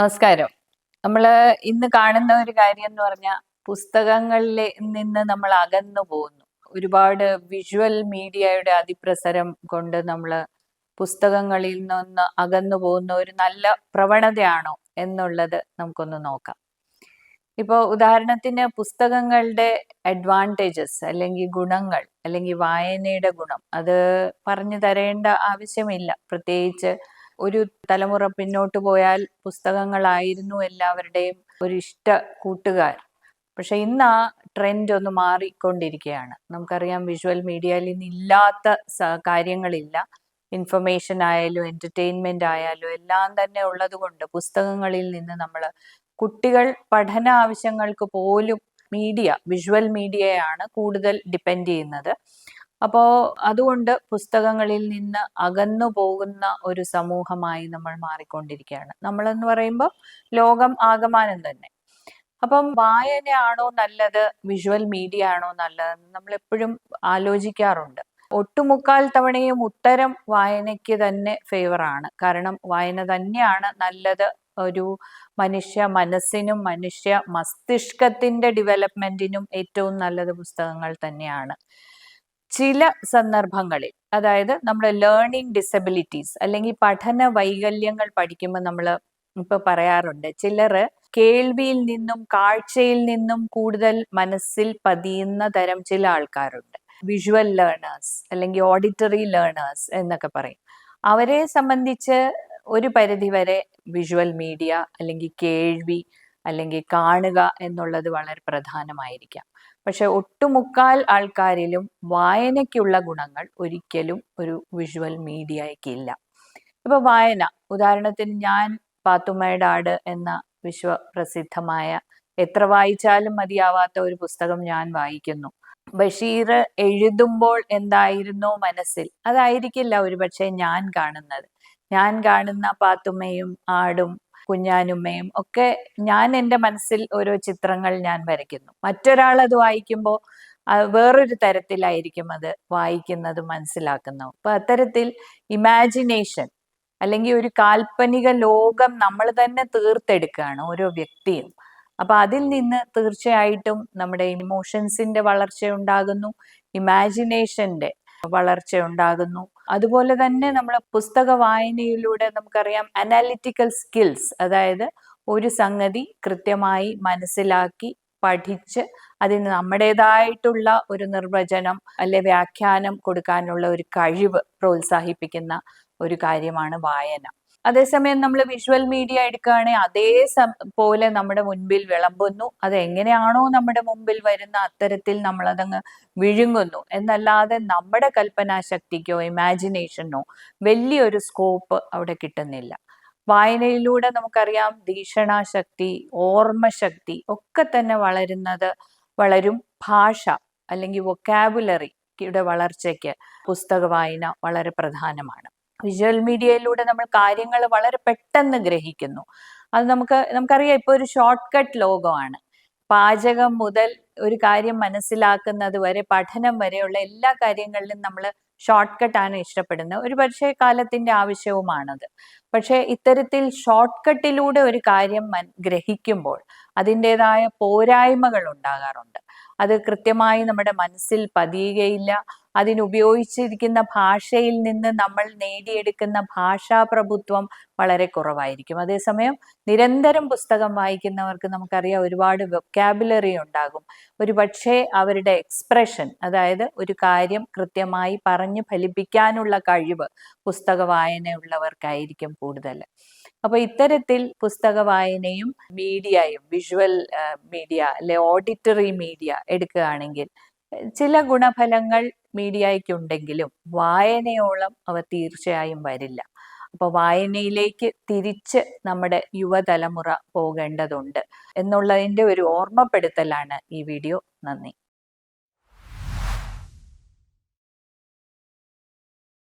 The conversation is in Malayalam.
നമസ്കാരം. നമ്മൾ ഇന്ന് കാണുന്ന ഒരു കാര്യം എന്ന് പറഞ്ഞാൽ പുസ്തകങ്ങളിൽ നിന്ന് നമ്മൾ അകന്നു പോകുന്നു ഒരുപാട് വിഷ്വൽ മീഡിയയുടെ അതിപ്രസരം കൊണ്ട് നമ്മൾ പുസ്തകങ്ങളിൽ നിന്ന് അകന്നു പോകുന്ന ഒരു നല്ല പ്രവണതയാണോ എന്നുള്ളത് നമുക്കൊന്ന് നോക്കാം. ഇപ്പോൾ ഉദാഹരണത്തിന് പുസ്തകങ്ങളുടെ അഡ്വാന്റേജസ് അല്ലെങ്കിൽ ഗുണങ്ങൾ അല്ലെങ്കിൽ വായനയുടെ ഗുണം അത് പറഞ്ഞു തരേണ്ട ആവശ്യമില്ല. പ്രത്യേകിച്ച് ഒരു തലമുറ പിന്നോട്ട് പോയാൽ പുസ്തകങ്ങളായിരുന്നു എല്ലാവരുടെയും ഒരു ഇഷ്ട കൂട്ടുകാർ. പക്ഷെ ഇന്ന് ആ ട്രെൻഡ് ഒന്ന് മാറിക്കൊണ്ടിരിക്കുകയാണ്. നമുക്കറിയാം വിഷ്വൽ മീഡിയയിൽ ഇന്ന് ഇല്ലാത്ത കാര്യങ്ങളില്ല. ഇൻഫർമേഷൻ ആയാലും എന്റർടൈൻമെന്റ് ആയാലും എല്ലാം തന്നെ ഉള്ളത് കൊണ്ട് പുസ്തകങ്ങളിൽ നിന്ന് നമ്മൾ കുട്ടികൾ പഠന ആവശ്യങ്ങൾക്ക് പോലും മീഡിയ വിഷ്വൽ മീഡിയയാണ് കൂടുതൽ ഡിപ്പെൻഡ് ചെയ്യുന്നത്. അപ്പോൾ അതുകൊണ്ട് പുസ്തകങ്ങളിൽ നിന്ന് അകന്നു പോകുന്ന ഒരു സമൂഹമായി നമ്മൾ മാറിക്കൊണ്ടിരിക്കുകയാണ്. നമ്മളെന്ന് പറയുമ്പോൾ ലോകം ആകമാനം തന്നെ. അപ്പം വായനയാണോ നല്ലത്? വിഷ്വൽ മീഡിയ ആണോ നല്ലത് നമ്മൾ എപ്പോഴും ആലോചിക്കാറുണ്ട്. ഒട്ടുമുക്കാൽ തവണയും ഉത്തരം വായനയ്ക്ക് തന്നെ ഫേവറാണ് കാരണം വായന തന്നെയാണ് നല്ലത്. ഒരു മനുഷ്യ മനസ്സിനും മനുഷ്യ മസ്തിഷ്കത്തിന്റെ ഡെവലപ്മെന്റിനും ഏറ്റവും നല്ലത് പുസ്തകങ്ങൾ തന്നെയാണ്. ചില സന്ദർഭങ്ങളിൽ അതായത് നമ്മൾ ലേണിംഗ് ഡിസബിലിറ്റീസ് അല്ലെങ്കിൽ പഠന വൈകല്യങ്ങൾ പഠിക്കുമ്പോൾ നമ്മൾ ഇപ്പൊ പറയാറുണ്ട് ചിലർ കേൾവിയിൽ നിന്നും കാഴ്ചയിൽ നിന്നും കൂടുതൽ മനസ്സിൽ പതിയുന്ന തരം ചില ആൾക്കാരുണ്ട്. വിഷ്വൽ ലേണേഴ്സ് അല്ലെങ്കിൽ ഓഡിറ്ററി ലേണേഴ്സ് എന്നൊക്കെ പറയും. അവരെ സംബന്ധിച്ച് ഒരു പരിധിവരെ വിഷ്വൽ മീഡിയ അല്ലെങ്കിൽ കേൾവി അല്ലെങ്കിൽ കാണുക എന്നുള്ളത് വളരെ പ്രധാനമായിരിക്കാം. പക്ഷെ ഒട്ടുമുക്കാൽ ആൾക്കാരിലും വായനയ്ക്കുള്ള ഗുണങ്ങൾ ഒരിക്കലും ഒരു വിഷ്വൽ മീഡിയയ്ക്കില്ല ഇപ്പൊ വായന ഉദാഹരണത്തിന് ഞാൻ പാത്തുമ്മയുടെ ആട് എന്ന വിശ്വപ്രസിദ്ധമായ എത്ര വായിച്ചാലും മതിയാവാത്ത ഒരു പുസ്തകം ഞാൻ വായിക്കുന്നു. ബഷീർ എഴുതുമ്പോൾ എന്തായിരുന്നോ മനസ്സിൽ? അതായിരിക്കില്ല ഒരുപക്ഷെ ഞാൻ കാണുന്നത്. ഞാൻ കാണുന്ന പാത്തുമ്മയും ആടും കുഞ്ഞാനുമ്മയും ഒക്കെ ഞാൻ എന്റെ മനസ്സിൽ ഓരോ ചിത്രങ്ങൾ ഞാൻ വരയ്ക്കുന്നു. മറ്റൊരാൾ അത് വായിക്കുമ്പോൾ വേറൊരു തരത്തിലായിരിക്കും അത് വായിക്കുന്നത് മനസ്സിലാക്കുന്നത്. അപ്പൊ അത്തരത്തിൽ ഇമാജിനേഷൻ അല്ലെങ്കിൽ ഒരു കാൽപ്പനിക ലോകം നമ്മൾ തന്നെ തീർത്തെടുക്കുകയാണ് ഓരോ വ്യക്തിയും. അപ്പൊ അതിൽ നിന്ന് തീർച്ചയായിട്ടും നമ്മുടെ ഇമോഷൻസിന്റെ വളർച്ച ഉണ്ടാകുന്നു. ഇമാജിനേഷന്റെ വളർച്ച ഉണ്ടാകുന്നു അതുപോലെ തന്നെ നമ്മൾ പുസ്തക വായനയിലൂടെ നമുക്കറിയാം അനാലിറ്റിക്കൽ സ്കിൽസ് അതായത് ഒരു സംഗതി കൃത്യമായി മനസ്സിലാക്കി പഠിച്ച് അതിന് നമ്മുടേതായിട്ടുള്ള ഒരു നിർവചനം അല്ലെ വ്യാഖ്യാനം കൊടുക്കാനുള്ള ഒരു കഴിവ് പ്രോത്സാഹിപ്പിക്കുന്ന ഒരു കാര്യമാണ് വായന. അതേസമയം നമ്മൾ വിഷ്വൽ മീഡിയ എടുക്കുകയാണെങ്കിൽ അതേ പോലെ നമ്മുടെ മുൻപിൽ വിളമ്പുന്നു. അത് എങ്ങനെയാണോ നമ്മുടെ മുമ്പിൽ വരുന്ന അത്തരത്തിൽ നമ്മൾ അതങ്ങ് വിഴുങ്ങുന്നു. എന്നല്ലാതെ നമ്മുടെ കൽപ്പനാശക്തിക്കോ ഇമാജിനേഷനോ വലിയൊരു സ്കോപ്പ് അവിടെ കിട്ടുന്നില്ല. വായനയിലൂടെ നമുക്കറിയാം ഭീഷണാശക്തി ഓർമ്മശക്തി ഒക്കെ തന്നെ വളരുന്നത് വളരും ഭാഷ അല്ലെങ്കിൽ വൊക്കാബുലറിയുടെ വളർച്ചയ്ക്ക് പുസ്തക വായന വളരെ പ്രധാനമാണ്. വിഷ്വൽ മീഡിയയിലൂടെ നമ്മൾ കാര്യങ്ങൾ വളരെ പെട്ടെന്ന് ഗ്രഹിക്കുന്നു. അത് നമുക്ക് നമുക്കറിയാം ഇപ്പോൾ ഒരു ഷോർട്ട് കട്ട് ലോകമാണ്. പാചകം മുതൽ ഒരു കാര്യം മനസ്സിലാക്കുന്നത് വരെ പഠനം വരെയുള്ള എല്ലാ കാര്യങ്ങളിലും നമ്മൾ ഷോർട്ട് കട്ടാണ് ഇഷ്ടപ്പെടുന്നത്. ഒരു പക്ഷേ കാലത്തിന്റെ ആവശ്യവുമാണത്. പക്ഷേ ഇത്തരത്തിൽ ഷോർട്ട് കട്ടിലൂടെ ഒരു കാര്യം ഗ്രഹിക്കുമ്പോൾ അതിന്റെതായ പോരായ്മകൾ ഉണ്ടാകാറുണ്ട്. അത് കൃത്യമായി നമ്മുടെ മനസ്സിൽ പതിയുകയില്ല. അതിനുപയോഗിച്ചിരിക്കുന്ന ഭാഷയിൽ നിന്ന് നമ്മൾ നേടിയെടുക്കുന്ന ഭാഷാപ്രഭുത്വം വളരെ കുറവായിരിക്കും. അതേസമയം നിരന്തരം പുസ്തകം വായിക്കുന്നവർക്ക് നമുക്കറിയാം ഒരുപാട് വെക്കാബുലറി ഉണ്ടാകും. ഒരു പക്ഷേ അവരുടെ എക്സ്പ്രഷൻ അതായത് ഒരു കാര്യം കൃത്യമായി പറഞ്ഞു ഫലിപ്പിക്കാനുള്ള കഴിവ് പുസ്തക വായനയുള്ളവർക്കായിരിക്കും കൂടുതൽ അപ്പൊ ഇത്തരത്തിൽ പുസ്തക വായനയും മീഡിയയും വിഷ്വൽ മീഡിയ അല്ലെ ഓഡിറ്ററി മീഡിയ എടുക്കുകയാണെങ്കിൽ ചില ഗുണഫലങ്ങൾ മീഡിയയ്ക്കുണ്ടെങ്കിലും വായനയോളം അവ തീർച്ചയായും വരില്ല. അപ്പൊ വായനയിലേക്ക് തിരിച്ച് നമ്മുടെ യുവതലമുറ പോകേണ്ടതുണ്ട്. എന്നുള്ളതിന്റെ ഒരു ഓർമ്മപ്പെടുത്തലാണ് ഈ വീഡിയോ. നന്ദി.